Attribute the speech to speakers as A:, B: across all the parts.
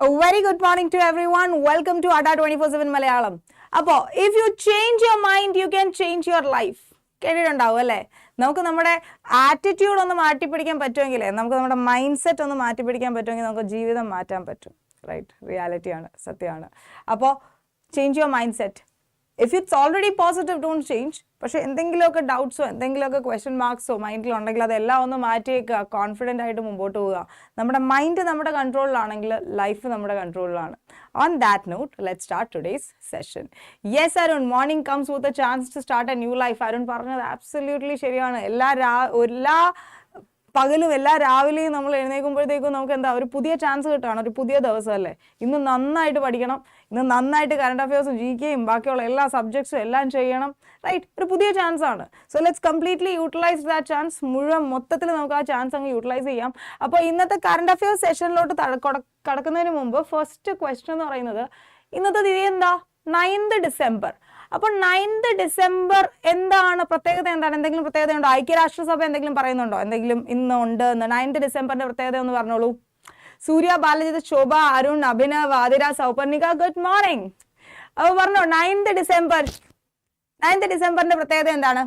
A: Very good morning to every one welcome to ada twenty four seven Malayalam അപ്പോൾ if you change your mind you can change your life കേട്ടിട്ടുണ്ടാവും അല്ലേ? നമുക്ക് നമ്മുടെ attitude ഒന്ന് മാറ്റിപ്പിടിക്കാൻ പറ്റുമെങ്കിൽ നമുക്ക് നമ്മുടെ മൈൻഡ് സെറ്റ് ഒന്ന് മാറ്റിപ്പിടിക്കാൻ പറ്റുമെങ്കിൽ നമുക്ക് ജീവിതം മാറ്റാൻ പറ്റും. റൈറ്റ് റിയാലിറ്റിയാണ് സത്യമാണ്. അപ്പോൾ change your mindset if it's already positive don't change പക്ഷേ എന്തെങ്കിലുമൊക്കെ ഡൗട്ട്സോ എന്തെങ്കിലുമൊക്കെ ക്വസ്റ്റ്യൻ മാർക്സോ മൈൻഡിലുണ്ടെങ്കിൽ അതെല്ലാം ഒന്ന് മാറ്റിയേക്കുക കോൺഫിഡന്റ് ആയിട്ട് മുമ്പോട്ട് പോവുക. നമ്മുടെ മൈൻഡ് നമ്മുടെ കൺട്രോളിലാണെങ്കിൽ ലൈഫ് നമ്മുടെ കൺട്രോളിലാണ് on that note let start today's session yes Arun morning comes with a chance to start a new life Arun പറഞ്ഞത് ആബ്സല്യൂട്ട്ലി ശരിയാണ്. എല്ലാ രാ എല്ലാ പകലും എല്ലാ രാവിലെയും നമ്മൾ എഴുന്നേൽക്കുമ്പോഴത്തേക്കും നമുക്ക് എന്താ ഒരു പുതിയ ചാൻസ് കിട്ടുകയാണ് ഒരു പുതിയ ദിവസമല്ലേ? ഇന്ന് നന്നായിട്ട് പഠിക്കണം ഇന്ന് നന്നായിട്ട് കറണ്ട് അഫയേഴ്സും ജി കെയും ബാക്കിയുള്ള എല്ലാ സബ്ജക്ട്സും എല്ലാം ചെയ്യണം റൈറ്റ് ഒരു പുതിയ ചാൻസ് ആണ്. So let's completely utilise that chance മുഴുവൻ മൊത്തത്തിൽ നമുക്ക് ആ ചാൻസ് അങ്ങ് യൂട്ടിലൈസ് ചെയ്യാം. അപ്പോൾ ഇന്നത്തെ കറണ്ട് അഫയേഴ്സ് സെഷനിലോട്ട് കടക്കുന്നതിന് മുമ്പ് ഫസ്റ്റ് ക്വസ്റ്റ്യൻ എന്ന് പറയുന്നത് ഇന്നത്തെ തീയതി എന്താ? നയൻത് ഡിസംബർ അപ്പോൾ നയൻത് ഡിസംബർ എന്താണ് പ്രത്യേകത എന്താണ്? എന്തെങ്കിലും പ്രത്യേകത ഉണ്ടോ ഐക്യരാഷ്ട്രസഭ എന്തെങ്കിലും പറയുന്നുണ്ടോ? എന്തെങ്കിലും ഇന്ന് ഉണ്ട് എന്ന് നയൻത് ഡിസംബറിന്റെ പ്രത്യേകത എന്ന് പറഞ്ഞോളൂ. സൂര്യ ബാലജിത് ശോഭ അരുൺ അഭിനവ് ആതിര സൗപർണിക ഗുഡ് മോർണിംഗ് അപ്പൊ പറഞ്ഞോ നയൻത് ഡിസംബർ നയൻത് ഡിസംബറിന്റെ പ്രത്യേകത എന്താണ്?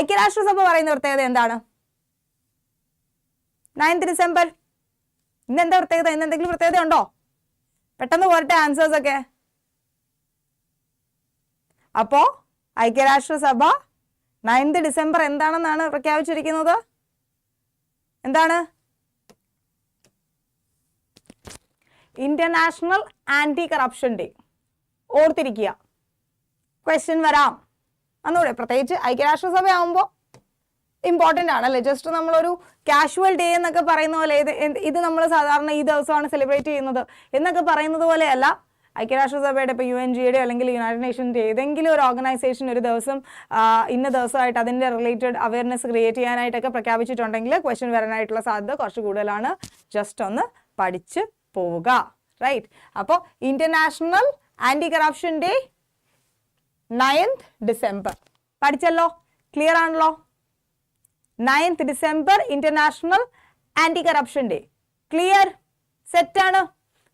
A: ഐക്യരാഷ്ട്രസഭ പറയുന്ന പ്രത്യേകത എന്താണ്? നയൻത് ഡിസംബർ ഇന്ന് എന്താ പ്രത്യേകത? ഇന്ന് എന്തെങ്കിലും പ്രത്യേകത ഉണ്ടോ പെട്ടെന്ന് പോരട്ടെ ആൻസേഴ്സ് ഒക്കെ. അപ്പോ ഐക്യരാഷ്ട്രസഭ നയൻത് ഡിസംബർ എന്താണെന്നാണ് പ്രഖ്യാപിച്ചിരിക്കുന്നത്? എന്താണ്? ഇന്റർനാഷണൽ ആന്റി കറപ്ഷൻ ഡേ ഓർത്തിരിക്കുക. ക്വസ്റ്റ്യൻ വരാം. അന്നൂടെ പ്രത്യേകിച്ച് ഐക്യരാഷ്ട്രസഭ ആവുമ്പോൾ ഇമ്പോർട്ടന്റ് ആണല്ലേ ജസ്റ്റ് നമ്മളൊരു കാഷ്വൽ ഡേ എന്നൊക്കെ പറയുന്ന പോലെ ഇത് ഇത് നമ്മൾ സാധാരണ ഈ ദിവസമാണ് സെലിബ്രേറ്റ് ചെയ്യുന്നത്. എന്നൊക്കെ പറയുന്നത് പോലെയല്ല ഐക്യരാഷ്ട്രസഭയുടെ ഇപ്പോൾ യു എൻ ജിയുടെ അല്ലെങ്കിൽ യുണൈറ്റഡ് നേഷന്റെ ഏതെങ്കിലും ഒരു ഓർഗനൈസേഷൻ ഒരു ദിവസം ഇന്ന ദിവസമായിട്ട് അതിന്റെ റിലേറ്റഡ് അവയർനെസ് ക്രിയേറ്റ് ചെയ്യാനായിട്ടൊക്കെ പ്രഖ്യാപിച്ചിട്ടുണ്ടെങ്കിൽ ക്വസ്റ്റ്യൻ വരാനായിട്ടുള്ള സാധ്യത കുറച്ച് കൂടുതലാണ്. ജസ്റ്റ് ഒന്ന് പഠിച്ച് പോവുക. റൈറ്റ് അപ്പോൾ international anti corruption day ninth December പഠിച്ചല്ലോ? Clear ആണല്ലോ? Ninth December international anti corruption day clear സെറ്റാണ്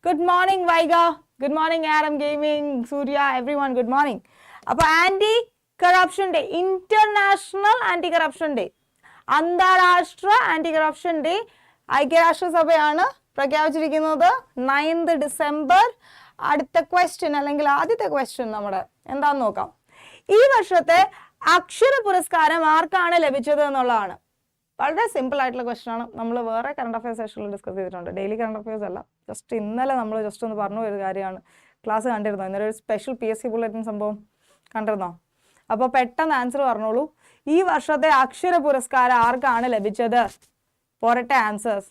A: good morning Vaiga good morning Aram gaming Surya every one good morning അപ്പൊ anti corruption day international anti corruption day അന്താരാഷ്ട്ര anti corruption day ഐക്യരാഷ്ട്രസഭയാണ് പ്രഖ്യാപിച്ചിരിക്കുന്നത് ninth December അടുത്ത question അല്ലെങ്കിൽ ആദ്യത്തെ question നമ്മുടെ എന്താന്ന് നോക്കാം. ഈ വർഷത്തെ അക്ഷര പുരസ്കാരം ആർക്കാണ് ലഭിച്ചത് എന്നുള്ളതാണ്. വളരെ സിമ്പിൾ ആയിട്ടുള്ള ക്വസ്റ്റ്യൻ ആണ്. നമ്മൾ വേറെ കറണ്ട് അഫയേഴ്സ് സെഷനിൽ ഡിസ്കസ് ചെയ്തിട്ടുണ്ട്. ഡെയിലി കറണ്ട് അഫയേഴ്സ് അല്ല. ജസ്റ്റ് ഇന്നലെ നമ്മൾ ജസ്റ്റ് ഒന്ന് പറഞ്ഞു ഒരു കാര്യമാണ്. ക്ലാസ് കണ്ടിരുന്നോ? ഇന്നലെ ഒരു special P S C bulletin സംഭവം കണ്ടിരുന്നോ? അപ്പോൾ പെട്ടെന്ന് ആൻസർ പറഞ്ഞോളൂ. ഈ വർഷത്തെ അക്ഷര പുരസ്കാരം ആർക്കാണ് ലഭിച്ചത്? പോരട്ടെ ആൻസേഴ്സ്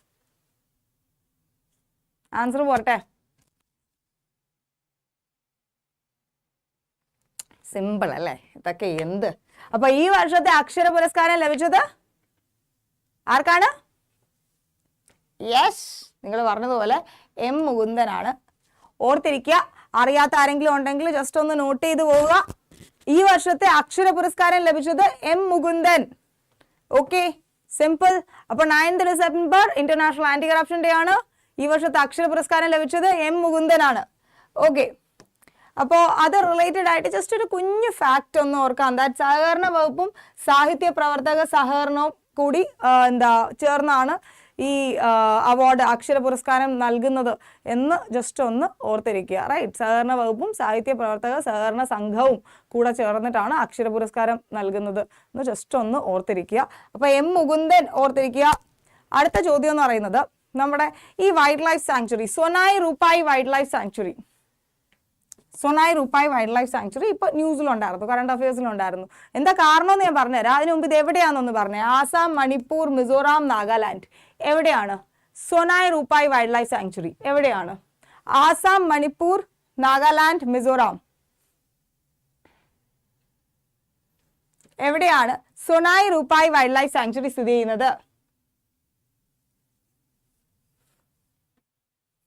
A: ആൻസർ പോരട്ടെ. സിമ്പിൾ അല്ലേ? ഇതൊക്കെ എന്ത്? അപ്പൊ ഈ വർഷത്തെ അക്ഷര പുരസ്കാരം ലഭിച്ചത്? ആർക്കാണ്? യെസ് നിങ്ങൾ പറഞ്ഞതുപോലെ എം മുകുന്ദനാണ്. ഓർത്തിരിക്കുക അറിയാത്ത ആരെങ്കിലും ഉണ്ടെങ്കിൽ ജസ്റ്റ് ഒന്ന് നോട്ട് ചെയ്തു പോവുക. ഈ വർഷത്തെ അക്ഷര പുരസ്കാരം ലഭിച്ചത് എം മുകുന്ദൻ. ഓക്കെ സിമ്പിൾ അപ്പൊ ninth December international anti corruption day ആണ്. ഈ വർഷത്തെ അക്ഷര പുരസ്കാരം ലഭിച്ചത് എം മുകുന്ദനാണ്. ഓക്കെ അപ്പോൾ അത് റിലേറ്റഡ് ആയിട്ട് ജസ്റ്റ് ഒരു കുഞ്ഞു ഫാക്റ്റ് ഒന്ന് ഓർക്കാം. ദാറ്റ് സഹകരണ വകുപ്പും സാഹിത്യ പ്രവർത്തക സഹകരണവും കൂടി എന്താ ചേർന്നാണ്. ഈ അവാർഡ് അക്ഷര പുരസ്കാരം നൽകുന്നത് എന്ന് ജസ്റ്റ് ഒന്ന് ഓർത്തിരിക്കുക. റൈറ്റ് സഹകരണ വകുപ്പും സാഹിത്യ പ്രവർത്തക സഹകരണ സംഘവും കൂടെ ചേർന്നിട്ടാണ് അക്ഷര പുരസ്കാരം നൽകുന്നത് എന്ന് ജസ്റ്റ് ഒന്ന് ഓർത്തിരിക്കുക. അപ്പോൾ എം മുകുന്ദൻ ഓർത്തിരിക്കുക. അടുത്ത ചോദ്യം എന്ന് പറയുന്നത് നമ്മുടെ ഈ wildlife sanctuary Sonai Rupai wildlife sanctuary Sonai Rupai wildlife sanctuary ഇപ്പൊ ന്യൂസിലുണ്ടായിരുന്നു കറണ്ട് അഫയേഴ്സിലുണ്ടായിരുന്നു എന്താ കാരണം എന്ന് ഞാൻ പറഞ്ഞുതരാം. അതിനു മുമ്പ് ഇത് എവിടെയാണെന്നൊന്ന് പറഞ്ഞേ ആസാം മണിപ്പൂർ മിസോറാം നാഗാലാൻഡ്. എവിടെയാണ്? Sonai Rupai wildlife sanctuary എവിടെയാണ്? ആസാം മണിപ്പൂർ നാഗാലാൻഡ് മിസോറാം. എവിടെയാണ് Sonai Rupai wildlife sanctuary സ്ഥിതി ചെയ്യുന്നത്?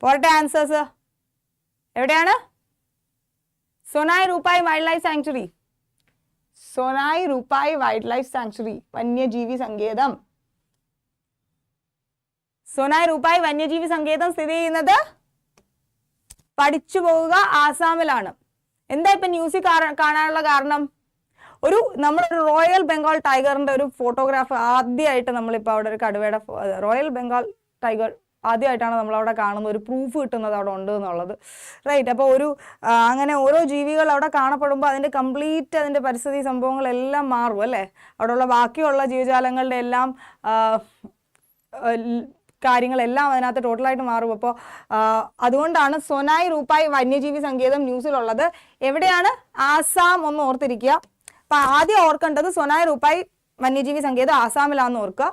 A: പോരട്ടെ ആൻസേഴ്സ് എവിടെയാണ്? Sonai Rupai wildlife sanctuary Sonai Rupai wildlife sanctuary വന്യജീവി സങ്കേതം. സൊനായ് റൂപായ് വന്യജീവി സങ്കേതം സ്ഥിതി ചെയ്യുന്നത്? പഠിച്ചു പോവുക ആസാമിലാണ്. എന്താ ഇപ്പൊ ന്യൂസിൽ കാണാനുള്ള കാരണം? ഒരു നമ്മളൊരു റോയൽ ബംഗാൾ ടൈഗറിന്റെ ഒരു ഫോട്ടോഗ്രാഫ് ആദ്യമായിട്ട് നമ്മളിപ്പോൾ അവിടെ ഒരു കടുവയുടെ റോയൽ ബംഗാൾ ടൈഗർ ആദ്യമായിട്ടാണ് നമ്മൾ അവിടെ കാണുന്നത്. ഒരു പ്രൂഫ് കിട്ടുന്നത് അവിടെ ഉണ്ട് എന്നുള്ളത്. റൈറ്റ് അപ്പോൾ ഒരു അങ്ങനെ ഓരോ ജീവികൾ അവിടെ കാണപ്പെടുമ്പോൾ അതിന്റെ കംപ്ലീറ്റ് അതിന്റെ പരിസ്ഥിതി സംഭവങ്ങളെല്ലാം മാറും അല്ലേ? അവിടെയുള്ള ബാക്കിയുള്ള ജീവജാലങ്ങളുടെ എല്ലാം കാര്യങ്ങളെല്ലാം അതിനകത്ത് ടോട്ടലായിട്ട് മാറും. അപ്പോൾ അതുകൊണ്ടാണ് സൊനായി റൂപ്പായി വന്യജീവി സങ്കേതം ന്യൂസിലുള്ളത്. എവിടെയാണ് ആസാം ഒന്ന് ഓർത്തിരിക്കുക. അപ്പൊ ആദ്യം ഓർക്കേണ്ടത് സൊനായി റൂപ്പായി വന്യജീവി സങ്കേതം ആസാമിലാന്ന് ഓർക്കുക.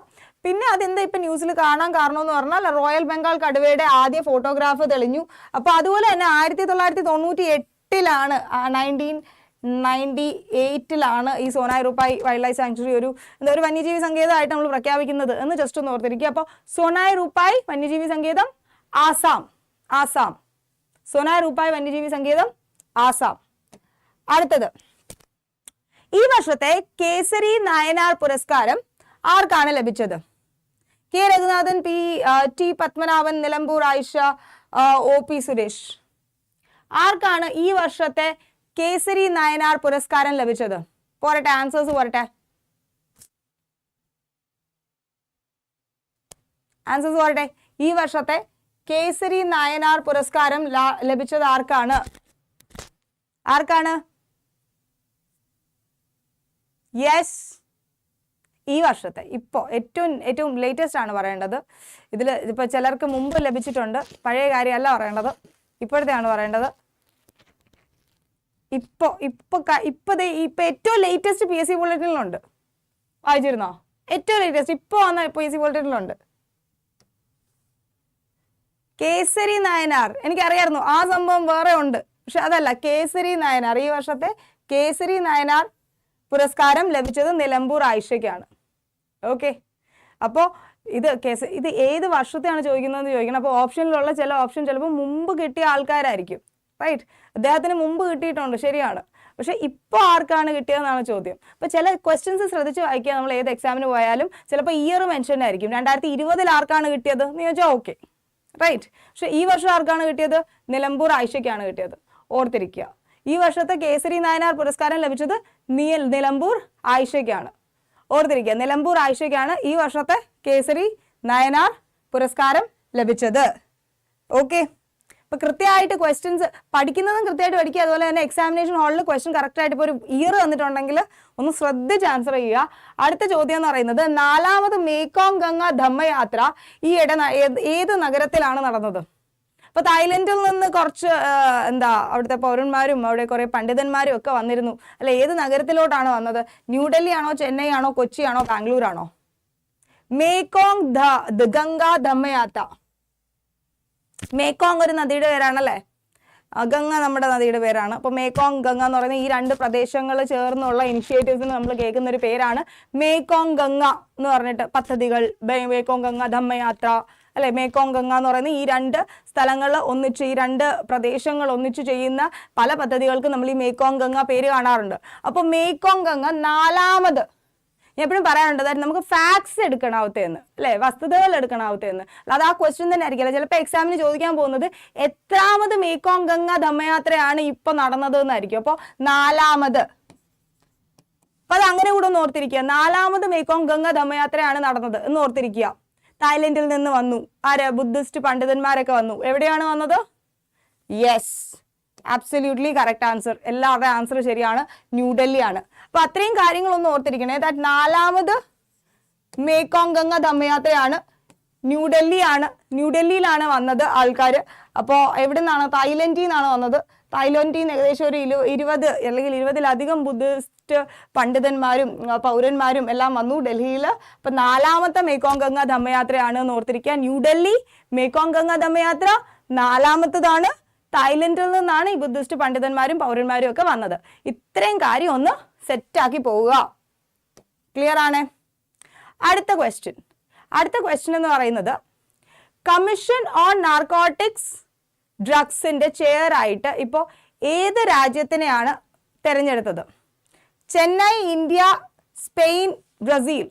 A: പിന്നെ അതെന്താ ഇപ്പൊ ന്യൂസിൽ കാണാൻ കാരണം എന്ന് പറഞ്ഞാൽ റോയൽ ബംഗാൾ കടുവയുടെ ആദ്യ ഫോട്ടോഗ്രാഫ് തെളിഞ്ഞു. അപ്പൊ അതുപോലെ തന്നെ ആയിരത്തി തൊള്ളായിരത്തി തൊണ്ണൂറ്റി എട്ടിലാണ് നയന്റീൻ നയന്റി എയ്റ്റിലാണ് ഈ Sonai Rupai wildlife sanctuary ഒരു എന്താ ഒരു വന്യജീവി സങ്കേതമായിട്ട് നമ്മൾ പ്രഖ്യാപിക്കുന്നത് എന്ന് ജസ്റ്റ് ഒന്ന് ഓർത്തിരിക്കുക. അപ്പോൾ സോനായി റൂപ്പായി വന്യജീവി സങ്കേതം ആസാം. ആസാം. സോനായി റൂപ്പായി വന്യജീവി സങ്കേതം ആസാം. അടുത്തത്. ഈ വർഷത്തെ കേസരി നായനാർ പുരസ്കാരം ആർക്കാണ് ലഭിച്ചത്? K Raghunathan P T Padmanabhan Nilambur Ayisha O P Suresh. ആർക്കാണ് ഈ വർഷത്തെ കേസരി നയനാർ പുരസ്കാരം ലഭിച്ചത്. പോരട്ടെ ആൻസേഴ്സ് പോരട്ടെ. ആൻസേഴ്സ് പോരട്ടെ. ഈ വർഷത്തെ കേസരി നായനാർ പുരസ്കാരം ലഭിച്ചത് ആർക്കാണ്? ആർക്കാണ്? യെസ് ഈ വർഷത്തെ ഇപ്പോൾ ഏറ്റവും ഏറ്റവും ലേറ്റസ്റ്റ് ആണ് പറയേണ്ടത്. ഇതിൽ ഇപ്പോൾ ചിലർക്ക് മുമ്പ് ലഭിച്ചിട്ടുണ്ട്. പഴയ കാര്യമല്ല പറയേണ്ടത്. ഇപ്പോഴത്തെയാണ് പറയേണ്ടത്. ഇപ്പോൾ ഇപ്പൊ ഇപ്പതേ ഇപ്പൊ ഏറ്റവും ലേറ്റസ്റ്റ് പി എസ് സി ബുള്ളറ്റിനിലുണ്ട് വായിച്ചിരുന്നോ? ഏറ്റവും ലേറ്റസ്റ്റ് ഇപ്പൊ വന്ന പി എസ് സി ബുള്ളറ്റിനിലുണ്ട് കേസരി നായനാർ. എനിക്കറിയായിരുന്നു ആ സംഭവം വേറെ ഉണ്ട്. പക്ഷെ അതല്ല കേസരി നായനാർ. ഈ വർഷത്തെ കേസരി നായനാർ പുരസ്കാരം ലഭിച്ചത് നിലമ്പൂർ ആയിഷയ്ക്കാണ്. ഓക്കെ. അപ്പോൾ ഇത് കേസ് ഇത് ഏത് വർഷത്തെയാണ് ചോദിക്കുന്നതെന്ന് ചോദിക്കണം. അപ്പോൾ ഓപ്ഷനിലുള്ള ചില ഓപ്ഷൻ ചിലപ്പോൾ മുമ്പ് കിട്ടിയ ആൾക്കാരായിരിക്കും. റൈറ്റ് അദ്ദേഹത്തിന് മുമ്പ് കിട്ടിയിട്ടുണ്ട്. ശരിയാണ്. പക്ഷെ ഇപ്പോൾ ആർക്കാണ് കിട്ടിയതെന്നാണ് ചോദ്യം. അപ്പോൾ ചില ക്വസ്റ്റ്യൻസ് ശ്രദ്ധിച്ച് വായിക്കുക. നമ്മൾ ഏത് എക്സാമിന് പോയാലും ചിലപ്പോൾ ഇയർ മെൻഷൻ ആയിരിക്കും. രണ്ടായിരത്തി ഇരുപതിൽ ആർക്കാണ് കിട്ടിയത്? എന്ന് ചോദിച്ചാൽ ഓക്കെ റൈറ്റ് പക്ഷെ ഈ വർഷം ആർക്കാണ് കിട്ടിയത്? നിലമ്പൂർ ആയിഷയ്ക്കാണ് കിട്ടിയത്. ഓർത്തിരിക്കുക. ഈ വർഷത്തെ കേസരി നായനാർ പുരസ്കാരം ലഭിച്ചത് നിയൽ നിലമ്പൂർ ആയിഷയ്ക്കാണ്. ഓർത്തിരിക്കുക. നിലമ്പൂർ ആയിഷയ്ക്കാണ് ഈ വർഷത്തെ കേസരി നയനാർ പുരസ്കാരം ലഭിച്ചത്. ഓക്കെ ഇപ്പൊ കൃത്യമായിട്ട് ക്വസ്റ്റ്യൻസ് പഠിക്കുന്നതും കൃത്യമായിട്ട് പഠിക്കുക അതുപോലെ തന്നെ എക്സാമിനേഷൻ ഹാളിൽ ക്വസ്റ്റ്യൻ കറക്റ്റ് ആയിട്ട് ഇപ്പോൾ ഒരു ഇയർ തന്നിട്ടുണ്ടെങ്കിൽ ഒന്ന് ശ്രദ്ധിച്ച് ആൻസർ ചെയ്യുക. അടുത്ത ചോദ്യം എന്ന് പറയുന്നത് നാലാമത് മേക്കോങ് ഗംഗ ധമ്മയാത്ര ഈ ഇട ഏത് നഗരത്തിലാണ് നടന്നത്? ഇപ്പൊ തായ്ലൻഡിൽ നിന്ന് കുറച്ച് എന്താ അവിടുത്തെ പൗരന്മാരും അവിടെ കുറെ പണ്ഡിതന്മാരും ഒക്കെ വന്നിരുന്നു. അല്ല ഏത് നഗരത്തിലോട്ടാണ് വന്നത്? ന്യൂഡൽഹി ആണോ ചെന്നൈ ആണോ കൊച്ചി ആണോ ബാംഗ്ലൂർ ആണോ മേക്കോങ് ഗംഗ ധമ്മയാത്ര. മേക്കോങ് ഒരു നദിയുടെ പേരാണല്ലേ? ഗംഗ നമ്മുടെ നദിയുടെ പേരാണ്. അപ്പോൾ മേക്കോങ് ഗംഗ എന്ന് പറയുന്ന ഈ രണ്ട് പ്രദേശങ്ങൾ ചേർന്നുള്ള ഇനിഷ്യേറ്റീവ്സിന് നമ്മൾ കേൾക്കുന്ന ഒരു പേരാണ് മേക്കോങ് ഗംഗ എന്ന് പറഞ്ഞിട്ട് പദ്ധതികൾ മേക്കോങ് ഗംഗ ധമ്മയാത്ര അല്ലെ? മേക്കോങ് ഗംഗ എന്ന് പറയുന്ന ഈ രണ്ട് സ്ഥലങ്ങൾ ഒന്നിച്ച് ഈ രണ്ട് പ്രദേശങ്ങൾ ഒന്നിച്ച് ചെയ്യുന്ന പല പദ്ധതികൾക്കും നമ്മൾ ഈ മേക്കോങ് ഗംഗ പേര് കാണാറുണ്ട്. അപ്പോൾ മേക്കോങ് ഗംഗ നാലാമത് ഞാൻ എപ്പോഴും പറയാറുണ്ട് നമുക്ക് ഫാക്ട്സ് എടുക്കണാവത്തേന്ന് അല്ലെ? വസ്തുതകൾ എടുക്കണാവത്തേന്ന്. അല്ലാതെ ആ ക്വസ്റ്റ്യൻ തന്നെ ആയിരിക്കില്ല ചിലപ്പോൾ എക്സാമിന് ചോദിക്കാൻ പോകുന്നത് എത്രാമത് മേക്കോങ് ഗംഗ ധമ്മയാത്രയാണ് ഇപ്പൊ നടന്നത് എന്നായിരിക്കും അപ്പോൾ നാലാമത്. അപ്പൊ അത് അങ്ങനെ കൂടെ ഒന്ന് ഓർത്തിരിക്കുക. നാലാമത് മേക്കോങ് ഗംഗ ധമ്മയാത്രയാണ് നടന്നത് എന്ന് ഓർത്തിരിക്കുക. തായ്ലൻഡിൽ നിന്ന് വന്നു. ആര്? ബുദ്ധിസ്റ്റ് പണ്ഡിതന്മാരൊക്കെ വന്നു. എവിടെയാണ് വന്നത്? യെസ് ആബ്സല്യൂട്ട്ലി കറക്റ്റ് ആൻസർ എല്ലാവരുടെ ആൻസർ ശരിയാണ്. ന്യൂഡൽഹി ആണ് അപ്പൊ അത്രയും കാര്യങ്ങളൊന്നും ഓർത്തിരിക്കണേ. ദാറ്റ് നാലാമത് മേക്കോങ് ഗംഗ ധമ്മയാത്രയാണ് ന്യൂഡൽഹി ആണ് ന്യൂഡൽഹിയിലാണ് വന്നത് ആൾക്കാർ അപ്പോൾ എവിടെ നിന്നാണ് തായ്ലൻഡിൽ നിന്നാണ് വന്നത്. തായ്ലൻഡിൽ നിന്ന് ഏകദേശം ഒരു ഇരു ഇരുപത് അല്ലെങ്കിൽ ഇരുപതിലധികം ബുദ്ധിസ്റ്റ് പണ്ഡിതന്മാരും പൗരന്മാരും എല്ലാം വന്നു ഡൽഹിയിൽ അപ്പം നാലാമത്തെ മേക്കോങ് ഗംഗ ധമ്മയാത്രയാണ് എന്ന് ഓർത്തിരിക്കുക. ന്യൂഡൽഹി മേക്കോങ് ഗംഗ ധമ്മയാത്ര നാലാമത്തതാണ്. തായ്ലൻഡിൽ നിന്നാണ് ഈ ബുദ്ധിസ്റ്റ് പണ്ഡിതന്മാരും പൗരന്മാരും ഒക്കെ വന്നത്. ഇത്രയും കാര്യം ഒന്ന് സെറ്റാക്കി പോവുക. ക്ലിയർ ആണ്? അടുത്ത ക്വസ്റ്റ്യൻ അടുത്ത ക്വസ്റ്റ്യൻ എന്ന് പറയുന്നത് കമ്മീഷൻ ഓൺ നാർക്കോട്ടിക്സ് ഡ്രഗ്സിന്റെ ചെയർ ആയിട്ട് ഇപ്പോൾ ഏത് രാജ്യത്തിനെയാണ് തിരഞ്ഞെടുത്തത്? Chennai India Spain Brazil.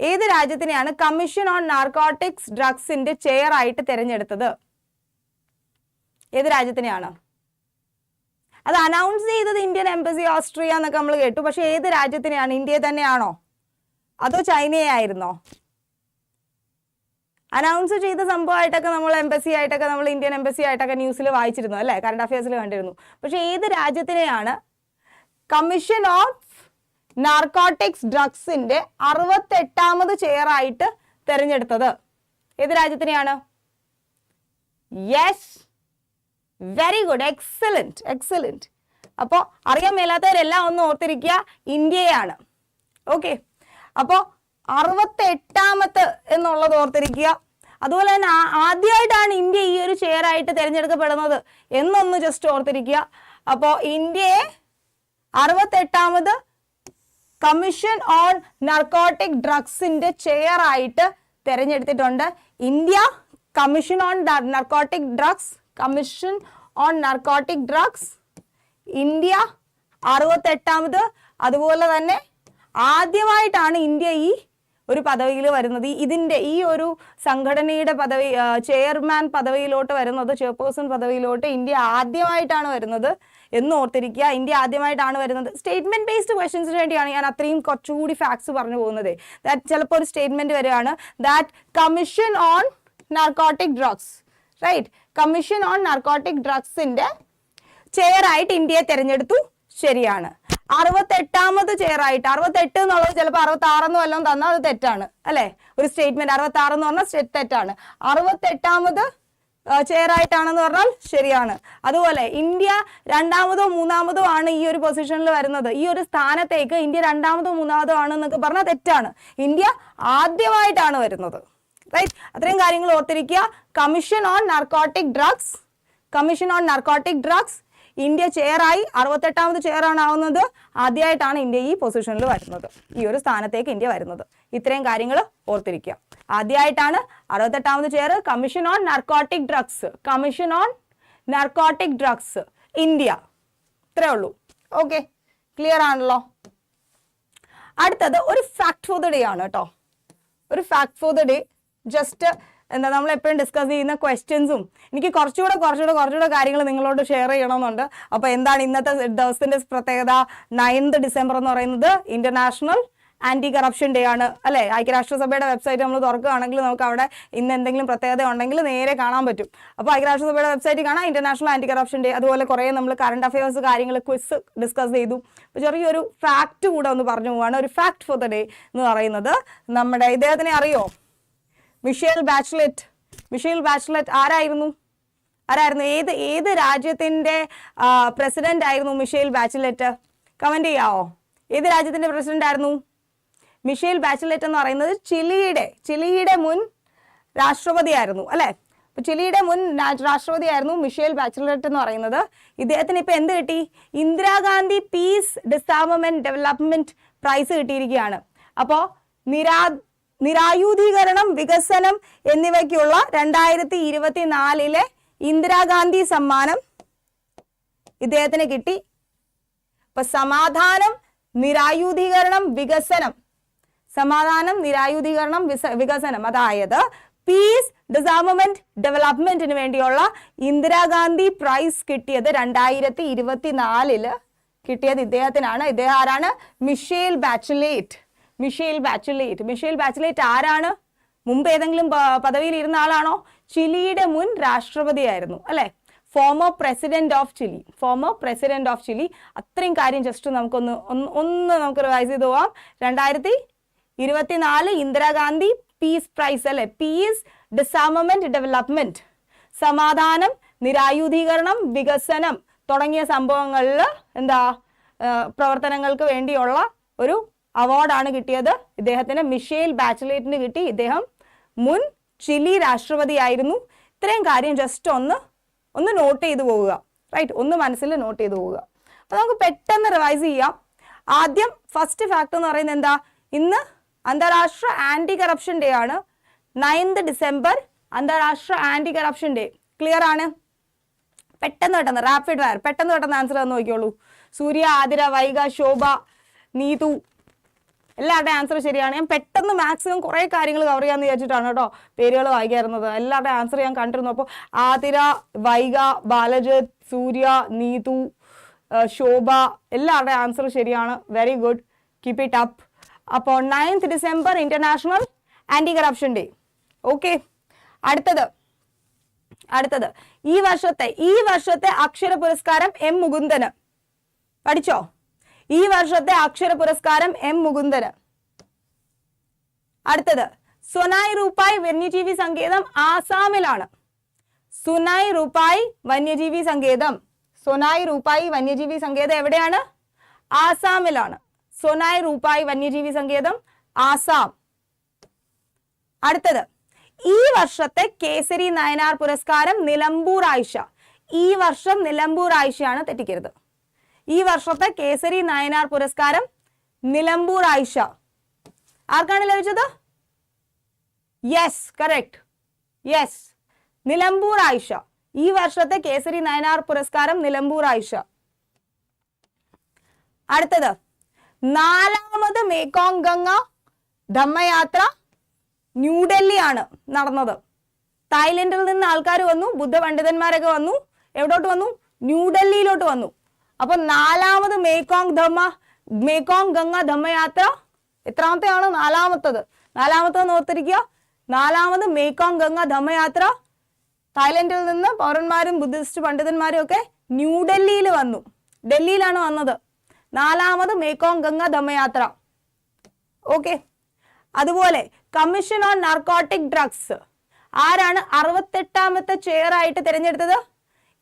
A: ഏത് രാജ്യത്തിനെയാണ് കമ്മീഷൻ ഓൺ നാർക്കോട്ടിക്സ് ഡ്രഗ്സിന്റെ ചെയർ ആയിട്ട് തിരഞ്ഞെടുത്തത്? ഏത് രാജ്യത്തിനെയാണ്? അത് അനൗൺസ് ചെയ്തത് ഇന്ത്യൻ എംബസി ഓസ്ട്രിയ എന്നൊക്കെ നമ്മൾ കേട്ടു. പക്ഷെ ഏത് രാജ്യത്തിനെയാണ്? ഇന്ത്യ തന്നെയാണോ? അതോ ചൈനയെ ആയിരുന്നോ? അനൗൺസ് ചെയ്ത സംഭവമായിട്ടൊക്കെ നമ്മൾ എംബസി ആയിട്ടൊക്കെ നമ്മൾ ഇന്ത്യൻ എംബസി ആയിട്ടൊക്കെ ന്യൂസിൽ വായിച്ചിരുന്നു അല്ലേ? കറണ്ട് അഫയേഴ്സിൽ കണ്ടിരുന്നു. പക്ഷെ ഏത് രാജ്യത്തിനെയാണ് കമ്മീഷൻ ഓഫ് നാർക്കോട്ടിക്സ് ഡ്രഗ്സിന്റെ അറുപത്തെട്ടാമത് ചെയറായിട്ട് തെരഞ്ഞെടുത്തത്? ഏത് രാജ്യത്തിനെയാണ്? Yes very good excellent excellent അപ്പോൾ അറിയാൻ മേലാത്തവരെല്ലാം ഒന്ന് ഓർത്തിരിക്കുക. ഇന്ത്യയാണ്. ഓക്കെ അപ്പോൾ അറുപത്തെട്ടാമത്തെ എന്നുള്ളത് ഓർത്തിരിക്കുക. അതുപോലെ തന്നെ ആദ്യമായിട്ടാണ് ഇന്ത്യ ഈ ഒരു ചെയർ ആയിട്ട് തിരഞ്ഞെടുക്കപ്പെടുന്നത് എന്നൊന്ന് ജസ്റ്റ് ഓർത്തിരിക്കുക. അപ്പോൾ ഇന്ത്യയെ അറുപത്തെട്ടാമത് കമ്മീഷൻ ഓൺ നർക്കോട്ടിക് ഡ്രഗ്സിന്റെ ചെയർ ആയിട്ട് തിരഞ്ഞെടുത്തിട്ടുണ്ട്. India commission on narcotic drugs commission on narcotic drugs India അറുപത്തെട്ടാമത്. അതുപോലെ തന്നെ ആദ്യമായിട്ടാണ് ഇന്ത്യ ഈ ഒരു പദവിയിൽ വരുന്നത്. ഇതിന്റെ ഈ ഒരു സംഘടനയുടെ പദവി ചെയർമാൻ പദവിയിലോട്ട് വരുന്നത് ചെയർപേഴ്സൺ പദവിയിലോട്ട് ഇന്ത്യ ആദ്യമായിട്ടാണ് വരുന്നത് എന്ന് ഓർത്തിരിക്കുക. ഇന്ത്യ ആദ്യമായിട്ടാണ് വരുന്നത്. സ്റ്റേറ്റ്മെന്റ് ബേസ്ഡ് ക്വസ്റ്റ്യൻസിന് വേണ്ടിയാണ് ഞാൻ അത്രയും കുറച്ചുകൂടി ഫാക്ട്സ് പറഞ്ഞു പോകുന്നത്. ദാറ്റ് ചിലപ്പോൾ ഒരു സ്റ്റേറ്റ്മെന്റ് വരികയാണ്. That commission on narcotic drugs right commission on narcotic ഡ്രഗ്സിന്റെ chair ആയിട്ട് ഇന്ത്യയെ തെരഞ്ഞെടുത്തു. ശരിയാണ്. അറുപത്തെട്ടാമത് ചെയർ ആയിട്ട് അറുപത്തെട്ട് എന്നുള്ളത് ചിലപ്പോൾ അറുപത്തി ആറെന്ന് വല്ലതും തന്നാൽ അത് തെറ്റാണ് അല്ലെ? ഒരു സ്റ്റേറ്റ്മെന്റ് അറുപത്തി ആറ് എന്ന് പറഞ്ഞാൽ തെറ്റാണ്. അറുപത്തെട്ടാമത് ചെയർ ആയിട്ടാണെന്ന് പറഞ്ഞാൽ ശരിയാണ്. അതുപോലെ ഇന്ത്യ രണ്ടാമതോ മൂന്നാമതോ ആണ് ഈ ഒരു പൊസിഷനിൽ വരുന്നത്. ഈ ഒരു സ്ഥാനത്തേക്ക് ഇന്ത്യ രണ്ടാമതോ മൂന്നാമതോ ആണെന്നൊക്കെ പറഞ്ഞാൽ തെറ്റാണ്. ഇന്ത്യ ആദ്യമായിട്ടാണ് വരുന്നത്. റൈറ്റ് അത്രയും കാര്യങ്ങൾ ഓർത്തിരിക്കുക. Commission on narcotic drugs commission on narcotic drugs India ചെയറായി അറുപത്തെട്ടാമത് ചെയറാണ് ആവുന്നത്. ആദ്യമായിട്ടാണ് ഇന്ത്യ ഈ പൊസിഷനിൽ വരുന്നത്. ഈ ഒരു സ്ഥാനത്തേക്ക് ഇന്ത്യ വരുന്നത്. ഇത്രയും കാര്യങ്ങൾ ഓർത്തിരിക്കുക. ആദ്യമായിട്ടാണ് അറുപത്തെട്ടാമത് chair commission on narcotic drugs commission on narcotic drugs India. ഇത്രേ ഉള്ളൂ. ഓക്കെ ക്ലിയർ ആണല്ലോ? അടുത്തത് ഒരു ഫാക്ട് ഫോർ ദ ഡേ ആണ് കേട്ടോ. ഒരു fact for the day just എന്താ നമ്മൾ എപ്പോഴും ഡിസ്കസ് ചെയ്യുന്ന ക്വസ്റ്റ്യൻസും എനിക്ക് കുറച്ചുകൂടെ കുറച്ചുകൂടെ കുറച്ചുകൂടെ കാര്യങ്ങൾ നിങ്ങളോട് ഷെയർ ചെയ്യണമെന്നുണ്ട്. അപ്പോൾ എന്താണ് ഇന്നത്തെ ദിവസത്തിന്റെ പ്രത്യേകത? നയൻത് ഡിസംബർ എന്ന് പറയുന്നത് ഇന്റർനാഷണൽ ആന്റി കറപ്ഷൻ ഡേ ആണ്. അല്ലെ? ഐക്യരാഷ്ട്രസഭയുടെ വെബ്സൈറ്റ് നമ്മൾ തുറക്കുകയാണെങ്കിൽ നമുക്ക് അവിടെ ഇന്ന് എന്തെങ്കിലും പ്രത്യേകത ഉണ്ടെങ്കിൽ നേരെ കാണാൻ പറ്റും. അപ്പോൾ ഐക്യരാഷ്ട്രസഭയുടെ വെബ്സൈറ്റ് കാണാം. ഇന്റർനാഷണൽ ആന്റി കറപ്ഷൻ ഡേ അതുപോലെ കുറേ നമ്മൾ കറണ്ട് അഫയേഴ്സ് കാര്യങ്ങൾ ക്വിസ് ഡിസ്കസ് ചെയ്തു. അപ്പോൾ ചെറിയൊരു ഫാക്റ്റ് കൂടെ ഒന്ന് പറഞ്ഞു പോവാണ്. ഒരു ഫാക്ട് ഫോർ ദ ഡേ എന്ന് പറയുന്നത് നമ്മുടെ ഇദ്ദേഹത്തിനെ അറിയോ? മിഷേൽ ബാച്ച്ലെറ്റ്. മിഷേൽ ബാച്ച്ലെറ്റ് ആരായിരുന്നു? ആരായിരുന്നു? ഏത് ഏത് രാജ്യത്തിന്റെ പ്രസിഡന്റ് ആയിരുന്നു മിഷേൽ ബാച്ച്ലെറ്റ്? കമന്റ് ചെയ്യാവോ? ഏത് രാജ്യത്തിന്റെ പ്രസിഡന്റ് ആയിരുന്നു? മിഷേൽ ബാച്ച്ലെറ്റ് എന്ന് പറയുന്നത് ചിലിയുടെ ചിലിയുടെ മുൻ രാഷ്ട്രപതിയായിരുന്നു അല്ലെ? അപ്പൊ ചിലിയുടെ മുൻ രാഷ്ട്രപതി ആയിരുന്നു മിഷേൽ ബാച്ച്ലെറ്റ് എന്ന് പറയുന്നത്. ഇദ്ദേഹത്തിന് ഇപ്പൊ എന്ത് കിട്ടി? Indira Gandhi peace disarmament development prize കിട്ടിയിരിക്കുകയാണ്. അപ്പോൾ നിരാ നിരായുധീകരണം വികസനം എന്നിവയ്ക്കുള്ള രണ്ടായിരത്തി ഇരുപത്തിനാലിലെ ഇന്ദിരാഗാന്ധി സമ്മാനം ഇദ്ദേഹത്തിന് കിട്ടി. അപ്പൊ സമാധാനം നിരായുധീകരണം വികസനം. സമാധാനം നിരായുധീകരണം വികസനം. അതായത് പീസ് ഡിസാമെന്റ് ഡെവലപ്മെന്റിന് വേണ്ടിയുള്ള ഇന്ദിരാഗാന്ധി പ്രൈസ് കിട്ടിയത് രണ്ടായിരത്തി ഇരുപത്തിനാലിൽ കിട്ടിയത് ഇദ്ദേഹത്തിനാണ്. ഇദ്ദേഹം ആരാണ്? Michelle Bachelet Michelle Bachelet. Michelle Bachelet ആരാണ്? മുമ്പ് ഏതെങ്കിലും പദവിയിൽ ഇരുന്ന ആളാണോ? ചിലിയുടെ മുൻ രാഷ്ട്രപതിയായിരുന്നു അല്ലെ? Former president of Chile former president of Chile അത്രയും കാര്യം ജസ്റ്റ് നമുക്കൊന്ന് ഒന്ന് നമുക്ക് റിവൈസ് ചെയ്ത് പോവാം. രണ്ടായിരത്തി ഇരുപത്തിനാല് ഇന്ദിരാഗാന്ധി പീസ് പ്രൈസ് അല്ലെ? പീസ് ഡിസാമമെന്റ് ഡെവലപ്മെന്റ് സമാധാനം നിരായുധീകരണം വികസനം തുടങ്ങിയ സംഭവങ്ങളിൽ എന്താ പ്രവർത്തനങ്ങൾക്ക് വേണ്ടിയുള്ള ഒരു അവാർഡാണ് കിട്ടിയത്. ഇദ്ദേഹത്തിന് മിഷേൽ ബാച്ചലേറ്റിന് കിട്ടി. ഇദ്ദേഹം മുൻ ചിലി രാഷ്ട്രപതിയായിരുന്നു. ഇത്രയും കാര്യം ജസ്റ്റ് ഒന്ന് ഒന്ന് നോട്ട് ചെയ്തു പോവുക. റൈറ്റ് ഒന്ന് മനസ്സിൽ നോട്ട് ചെയ്തു പോവുക. അപ്പൊ നമുക്ക് പെട്ടെന്ന് റിവൈസ് ചെയ്യാം. ആദ്യം ഫസ്റ്റ് ഫാക്ട് എന്ന് പറയുന്നത് എന്താ? ഇന്ന് അന്താരാഷ്ട്ര ആന്റി കറപ്ഷൻ ഡേ ആണ്. നയൻത് ഡിസംബർ അന്താരാഷ്ട്ര ആന്റി കറപ്ഷൻ ഡേ ക്ലിയർ ആണ്? പെട്ടെന്ന് പെട്ടെന്ന് റാപ്പിഡ് ഫയർ പെട്ടെന്ന് പെട്ടെന്ന് ആൻസർ തന്നു നോക്കിയോളൂ. സൂര്യ ആതിര വൈഗ ശോഭ നീതു എല്ലാവരുടെയും ആൻസർ ശരിയാണ്. ഞാൻ പെട്ടെന്ന് മാക്സിമം കുറേ കാര്യങ്ങൾ കവർ ചെയ്യാന്ന് വിചാരിച്ചിട്ടാണ് കേട്ടോ പേരുകൾ വായിക്കാറുന്നത് എല്ലാവരുടെയും ആൻസർ ഞാൻ കണ്ടിരുന്നു. അപ്പോൾ ആതിര വൈഗ ബാലജിത് സൂര്യ നീതു ശോഭ എല്ലാവരുടെയും ആൻസർ ശരിയാണ്. Very good keep it up അപ്പോൾ ninth December international anti corruption day okay അടുത്തത്. അടുത്തത്. ഈ വർഷത്തെ ഈ വർഷത്തെ അക്ഷര പുരസ്കാരം എം മുകുന്ദന്. പഠിച്ചോ? ഈ വർഷത്തെ അക്ഷര പുരസ്കാരം എം മുകുന്ദന്. അടുത്തത് സൊനായ് റൂപ്പായ് വന്യജീവി സങ്കേതം ആസാമിലാണ്. സുനായ് റൂപ്പായ് വന്യജീവി സങ്കേതം. സൊനായ് റൂപായ് വന്യജീവി സങ്കേതം എവിടെയാണ്? ആസാമിലാണ്. സൊനായ് റൂപായ് വന്യജീവി സങ്കേതം ആസാം. അടുത്തത് ഈ വർഷത്തെ കേസരി നയനാർ പുരസ്കാരം നിലമ്പൂർ ആയിഷ. ഈ വർഷം നിലമ്പൂർ ആയിഷയാണ് തെറ്റിക്കരുത്. ഈ വർഷത്തെ കേസരി നയനാർ പുരസ്കാരം നിലമ്പൂർ ആയിഷ. ആർക്കാണ് ലഭിച്ചത്? Yes correct yes Nilambur Ayisha. ഈ വർഷത്തെ കേസരി നയനാർ പുരസ്കാരം നിലമ്പൂർ ആയിഷ. അടുത്തത് നാലാമത് മേക്കോങ് ഗംഗ ധമ്മയാത്ര ന്യൂഡൽഹിയാണ് നടന്നത്. തായ്ലൻഡിൽ നിന്ന് ആൾക്കാർ വന്നു ബുദ്ധ പണ്ഡിതന്മാരൊക്കെ വന്നു എവിടോട്ട് വന്നു? ന്യൂഡൽഹിയിലോട്ട് വന്നു. അപ്പൊ നാലാമത് മേക്കോങ് ധമ്മ മേക്കോങ് ഗംഗ ധമ്മയാത്ര എത്രാമത്തെയാണ്? നാലാമത്തത്. നാലാമത്തത് ഓർത്തിരിക്കുക നാലാമത് മേക്കോങ് ഗംഗ ധമ്മയാത്ര. തായ്ലൻഡിൽ നിന്ന് പൗരന്മാരും ബുദ്ധിസ്റ്റ് പണ്ഡിതന്മാരും ഒക്കെ ന്യൂഡൽഹിയിൽ വന്നു. ഡൽഹിയിലാണ് വന്നത്. നാലാമത് മേക്കോങ് ഗംഗ ധമ്മയാത്ര. ഓക്കെ. അതുപോലെ കമ്മീഷൻ ഓൺ നാർക്കോട്ടിക് ഡ്രഗ്സ്. ആരാണ് അറുപത്തെട്ടാമത്തെ ചെയർ ആയിട്ട് തിരഞ്ഞെടുത്തത്?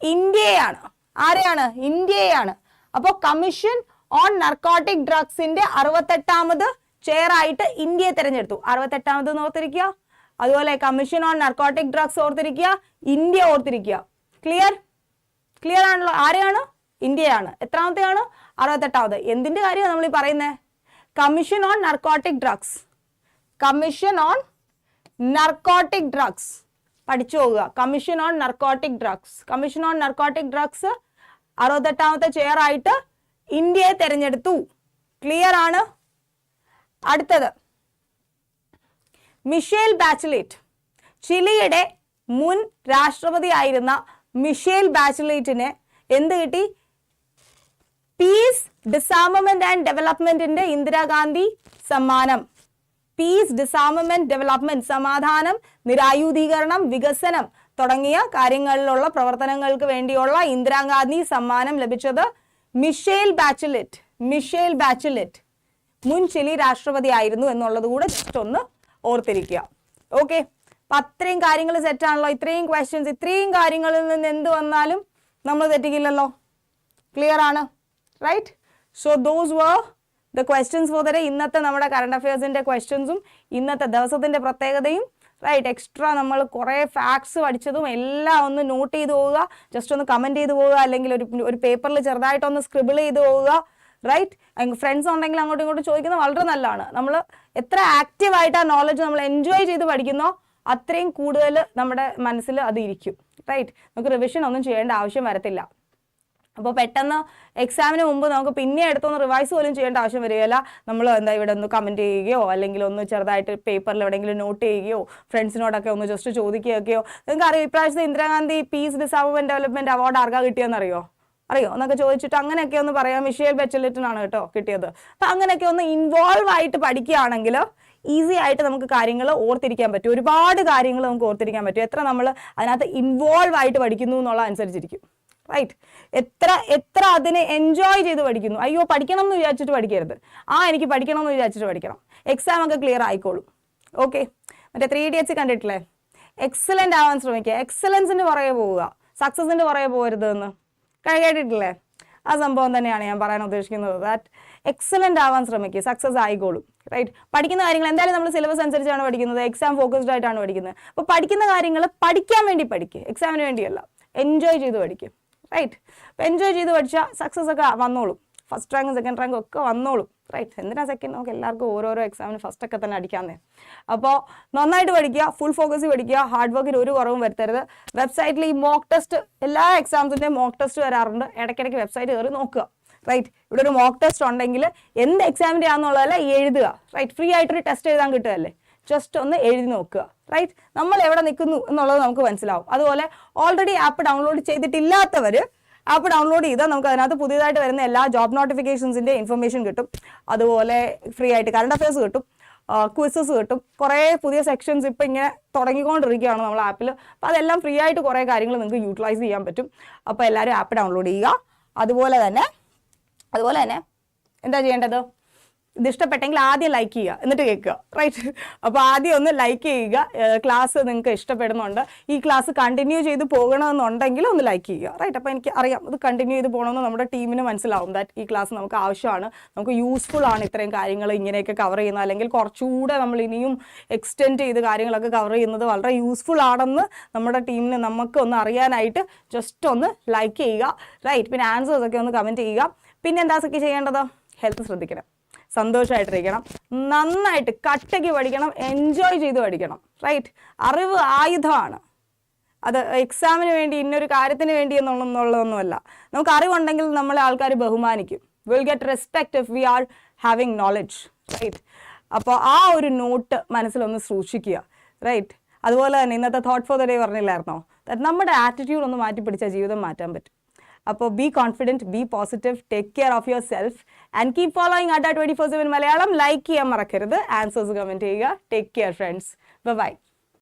A: ഇന്ത്യയാണ്. ആരെയാണ്? ഇന്ത്യയാണ് അപ്പോൾ കമ്മീഷൻ ഓൺ നർക്കോട്ടിക് ഡ്രഗ്സിന്റെ അറുപത്തെട്ടാമത് ചെയർ ആയിട്ട് ഇന്ത്യയെ തിരഞ്ഞെടുത്തു. അറുപത്തെട്ടാമത് ഓർത്തിരിക്കുക? അതുപോലെ കമ്മീഷൻ ഓൺ നർക്കോട്ടിക് ഡ്രഗ്സ് ഓർത്തിരിക്കുക ഇന്ത്യ ഓർത്തിരിക്കുക. ക്ലിയർ ക്ലിയർ ആണല്ലോ. ആരെയാണ്? ഇന്ത്യയാണ്. എത്രാമത്തെയാണ്? അറുപത്തെട്ടാമത്. എന്തിന്റെ കാര്യമാണ് നമ്മൾ ഈ പറയുന്നത് commission on narcotic drugs commission on narcotic drugs പഠിച്ചു പോകുക commission on narcotic drugs commission on narcotic drugs അറുപത്തെട്ടാമത്തെ chair ആയിട്ട് ഇന്ത്യയെ തെരഞ്ഞെടുത്തു. ക്ലിയർ ആണ്? അടുത്തത്. മിഷേൽ ബാച്ചുലേറ്റ്. ചിലിയുടെ മുൻ രാഷ്ട്രപതി ആയിരുന്ന മിഷേൽ ബാച്ചുലേറ്റിന് എന്ത് കിട്ടി? പീസ് ഡിസാമമെന്റ് ആൻഡ് ഡെവലപ്മെന്റിന്റെ ഇന്ദിരാഗാന്ധി സമ്മാനം. പീസ് ഡിസാമമെന്റ് ഡെവലപ്മെന്റ് സമാധാനം നിരായുധീകരണം വികസനം തുടങ്ങിയ കാര്യങ്ങളിലുള്ള പ്രവർത്തനങ്ങൾക്ക് വേണ്ടിയുള്ള ഇന്ദിരാഗാന്ധി സമ്മാനം ലഭിച്ചത് മിഷേൽ ബാച്ചുലറ്റ് മിഷേൽ ബാച്ചുലറ്റ് മുൻ ചിലി രാഷ്ട്രപതി ആയിരുന്നു എന്നുള്ളത് കൂടെ ജസ്റ്റ് ഒന്ന് ഓർത്തിരിക്കുക. ഓക്കെ അപ്പൊ അത്രയും കാര്യങ്ങൾ സെറ്റാണല്ലോ ഇത്രയും ക്വസ്റ്റ്യൻസ് ഇത്രയും കാര്യങ്ങളിൽ നിന്ന് എന്ത് വന്നാലും നമ്മൾ തെറ്റിക്കില്ലല്ലോ. ക്ലിയർ ആണ്? Right so those were the questions for the ഇന്നത്തെ നമ്മുടെ കറണ്ട് അഫയേഴ്സിന്റെ ക്വസ്റ്റ്യൻസും ഇന്നത്തെ ദിവസത്തിന്റെ പ്രത്യേകതയും റൈറ്റ് എക്സ്ട്രാ നമ്മൾ കുറേ ഫാക്ട്സ് പഠിച്ചതും എല്ലാം ഒന്ന് നോട്ട് ചെയ്ത് പോവുക. ജസ്റ്റ് ഒന്ന് കമന്റ് ചെയ്ത് പോവുക. അല്ലെങ്കിൽ ഒരു ഒരു പേപ്പറിൽ ചെറുതായിട്ടൊന്ന് സ്ക്രിബിൾ ചെയ്ത് പോവുക. റൈറ്റ് ഫ്രണ്ട്സ് ഉണ്ടെങ്കിൽ അങ്ങോട്ടും ഇങ്ങോട്ടും ചോദിക്കുന്നത് വളരെ നല്ലതാണ്. നമ്മൾ എത്ര ആക്റ്റീവ് ആയിട്ട് ആ നോളജ് നമ്മൾ എൻജോയ് ചെയ്ത് പഠിക്കുന്നോ അത്രയും കൂടുതൽ നമ്മുടെ മനസ്സിൽ അത് ഇരിക്കും. റൈറ്റ് നമുക്ക് റിവിഷൻ ഒന്നും ചെയ്യേണ്ട ആവശ്യം വരത്തില്ല. അപ്പോൾ പെട്ടെന്ന് എക്സാമിന് മുമ്പ് നമുക്ക് പിന്നെ എടുത്തൊന്ന് റിവൈസ് പോലും ചെയ്യേണ്ട ആവശ്യം വരികയില്ല. നമ്മൾ എന്താ ഇവിടെ ഒന്ന് കമന്റ് ചെയ്യുകയോ അല്ലെങ്കിൽ ഒന്ന് ചെറുതായിട്ട് പേപ്പറിൽ എവിടെയെങ്കിലും നോട്ട് ചെയ്യുകയോ ഫ്രണ്ട്സിനോടൊക്കെ ഒന്ന് ജസ്റ്റ് ചോദിക്കുകയൊക്കെയോ. നിങ്ങൾക്ക് അറിയോ ഇപ്രാവശ്യത്തെ Indira Gandhi peace disarmament development award ആർക്കാ കിട്ടിയെന്ന് അറിയോ? അറിയോ എന്നൊക്കെ ചോദിച്ചിട്ട് അങ്ങനെയൊക്കെ ഒന്ന് പറയാം. മിഷേൽ ബെച്ചലെറ്റിനാണ് കേട്ടോ കിട്ടിയത്. അപ്പം അങ്ങനെയൊക്കെ ഒന്ന് ഇൻവോൾവ് ആയിട്ട് പഠിക്കുകയാണെങ്കിൽ ഈസി ആയിട്ട് നമുക്ക് കാര്യങ്ങൾ ഓർത്തിരിക്കാൻ പറ്റും. ഒരുപാട് കാര്യങ്ങൾ നമുക്ക് ഓർത്തിരിക്കാൻ പറ്റും. എത്ര നമ്മൾ അതിനകത്ത് ഇൻവോൾവ് ആയിട്ട് പഠിക്കുന്നു എന്നുള്ള അനുസരിച്ചിരിക്കും. റൈറ്റ് എത്ര എത്ര അതിനെ എൻജോയ് ചെയ്ത് പഠിക്കുന്നു? അയ്യോ പഠിക്കണം എന്ന് വിചാരിച്ചിട്ട് പഠിക്കരുത്. ആ എനിക്ക് പഠിക്കണം എന്ന് വിചാരിച്ചിട്ട് പഠിക്കണം. എക്സാം ഒക്കെ ക്ലിയർ ആയിക്കോളും. ഓക്കെ മറ്റേ ത്രീ എച്ച് കണ്ടിട്ടില്ലേ? എക്സലന്റ് ആവാൻ ശ്രമിക്കുക. എക്സലൻസിന്റെ പുറകെ പോവുക. സക്സസിന്റെ പുറകെ പോകരുത് എന്ന് കേട്ടിട്ടില്ലേ? ആ സംഭവം തന്നെയാണ് ഞാൻ പറയാൻ ഉദ്ദേശിക്കുന്നത്. ദാറ്റ് എക്സലന്റ് ആവാൻ ശ്രമിക്കുക. സക്സസ് ആയിക്കോളും. റൈറ്റ് പഠിക്കുന്ന കാര്യങ്ങൾ എന്തായാലും നമ്മൾ സിലബസ് അനുസരിച്ചാണ് പഠിക്കുന്നത്. എക്സാം ഫോക്കസ്ഡ് ആയിട്ടാണ് പഠിക്കുന്നത്. അപ്പോൾ പഠിക്കുന്ന കാര്യങ്ങൾ പഠിക്കാൻ വേണ്ടി പഠിക്കുക. എക്സാമിന് വേണ്ടിയല്ല. എൻജോയ് ചെയ്ത് പഠിക്കും റൈറ്റ് അപ്പോൾ എൻജോയ് ചെയ്ത് പഠിച്ചാൽ സക്സസ് ഒക്കെ വന്നോളും. ഫസ്റ്റ് റാങ്ക് സെക്കൻഡ് റാങ്ക് ഒക്കെ വന്നോളും. റൈറ്റ് എന്തിനാ സെക്കൻഡ് നമുക്ക് എല്ലാവർക്കും ഓരോരോ എക്സാമിന് ഫസ്റ്റ് ഒക്കെ തന്നെ അടിക്കാന്നേ. അപ്പോൾ നന്നായിട്ട് പഠിക്കുക ഫുൾ ഫോക്കസ് പഠിക്കുക ഹാർഡ് വർക്കിന് ഒരു കുറവും വരുത്തരുത്. വെബ്സൈറ്റിൽ ഈ മോക്ക് ടെസ്റ്റ് എല്ലാ എക്സാംസിന്റെയും മോക്ക് ടെസ്റ്റ് വരാറുണ്ട്. ഇടയ്ക്കിടയ്ക്ക് വെബ്സൈറ്റ് കയറി നോക്കുക. റൈറ്റ് ഇവിടെ ഒരു മോക്ക് ടെസ്റ്റ് ഉണ്ടെങ്കിൽ എന്ത് എക്സാമിന്റെ ആണെന്നുള്ളതല്ല എഴുതുക. റൈറ്റ് ഫ്രീ ആയിട്ടൊരു ടെസ്റ്റ് എഴുതാൻ കിട്ടുകയല്ലേ? ജസ്റ്റ് ഒന്ന് എഴുതി നോക്കുക. റൈറ്റ് നമ്മൾ എവിടെ നിൽക്കുന്നു എന്നുള്ളത് നമുക്ക് മനസ്സിലാവും. അതുപോലെ ഓൾറെഡി ആപ്പ് ഡൗൺലോഡ് ചെയ്തിട്ടില്ലാത്തവർ ആപ്പ് ഡൗൺലോഡ് ചെയ്താൽ നമുക്ക് അതിനകത്ത് പുതിയതായിട്ട് വരുന്ന എല്ലാ ജോബ് നോട്ടിഫിക്കേഷൻസിന്റെ ഇൻഫർമേഷൻ കിട്ടും. അതുപോലെ ഫ്രീ ആയിട്ട് കറണ്ട് അഫയേഴ്സ് കിട്ടും. ക്വിസസ് കിട്ടും. കുറേ പുതിയ സെക്ഷൻസ് ഇപ്പം ഇങ്ങനെ തുടങ്ങിക്കൊണ്ടിരിക്കുകയാണ് നമ്മൾ ആപ്പിൽ അപ്പോൾ അതെല്ലാം ഫ്രീ ആയിട്ട് കുറേ കാര്യങ്ങൾ നിങ്ങൾക്ക് യൂട്ടിലൈസ് ചെയ്യാൻ പറ്റും. അപ്പോൾ എല്ലാവരും ആപ്പ് ഡൗൺലോഡ് ചെയ്യുക. അതുപോലെ തന്നെ അതുപോലെ തന്നെ എന്താ ചെയ്യേണ്ടത്? ഇത് ഇഷ്ടപ്പെട്ടെങ്കിൽ ആദ്യം ലൈക്ക് ചെയ്യുക. എന്നിട്ട് കേൾക്കുക. റൈറ്റ് അപ്പോൾ ആദ്യം ഒന്ന് ലൈക്ക് ചെയ്യുക. ക്ലാസ് നിങ്ങൾക്ക് ഇഷ്ടപ്പെടുന്നുണ്ട്. ഈ ക്ലാസ് കണ്ടിന്യൂ ചെയ്ത് പോകണമെന്നുണ്ടെങ്കിൽ ഒന്ന് ലൈക്ക് ചെയ്യുക. റൈറ്റ് അപ്പോൾ എനിക്ക് അറിയാം. ഇത് കണ്ടിന്യൂ ചെയ്ത് പോകണമെന്ന് നമ്മുടെ ടീമിന് മനസ്സിലാവും ദാറ്റ് ഈ ക്ലാസ് നമുക്ക് ആവശ്യമാണ്. നമുക്ക് യൂസ്ഫുൾ ആണ് ഇത്രയും കാര്യങ്ങൾ ഇങ്ങനെയൊക്കെ കവർ ചെയ്യുന്നത്. അല്ലെങ്കിൽ കുറച്ചുകൂടെ നമ്മൾ ഇനിയും എക്സ്റ്റെൻഡ് ചെയ്ത് കാര്യങ്ങളൊക്കെ കവർ ചെയ്യുന്നത് വളരെ യൂസ്ഫുൾ ആണെന്ന് നമ്മുടെ ടീമിന് നമുക്ക് ഒന്ന് അറിയാനായിട്ട് ജസ്റ്റ് ഒന്ന് ലൈക്ക് ചെയ്യുക. റൈറ്റ് പിന്നെ ആൻസേഴ്സൊക്കെ ഒന്ന് കമന്റ് ചെയ്യുക. പിന്നെ എന്താ സൊക്കെ ചെയ്യേണ്ടത്? ഹെൽത്ത് ശ്രദ്ധിക്കണം. സന്തോഷമായിട്ടിരിക്കണം നന്നായിട്ട് കട്ടയ്ക്ക് പഠിക്കണം എൻജോയ് ചെയ്ത് പഠിക്കണം. റൈറ്റ് അറിവ് ആയുധമാണ്. അത് എക്സാമിന് വേണ്ടി ഇന്നൊരു കാര്യത്തിന് വേണ്ടി എന്നുള്ളതൊന്നുമല്ല. നമുക്ക് അറിവുണ്ടെങ്കിൽ നമ്മളെ ആൾക്കാർ ബഹുമാനിക്കും. Will get respect if we are having knowledge right അപ്പോൾ ആ ഒരു നോട്ട് മനസ്സിലൊന്ന് സൂക്ഷിക്കുക. റൈറ്റ് അതുപോലെ തന്നെ ഇന്നത്തെ തോട്ട് ഫോർ ദ ഡേ പറഞ്ഞില്ലായിരുന്നോ നമ്മുടെ ആറ്റിറ്റ്യൂഡ് ഒന്ന് മാറ്റി പിടിച്ചാൽ ജീവിതം മാറ്റാൻ പറ്റും. അപ്പോൾ be confident be positive take care of yourself and keep following Adda twenty four seven Malayalam like ചെയ്യാൻ മറക്കരുത്. ആൻസേഴ്സ് കമന്റ് ചെയ്യുക. Take care friends bye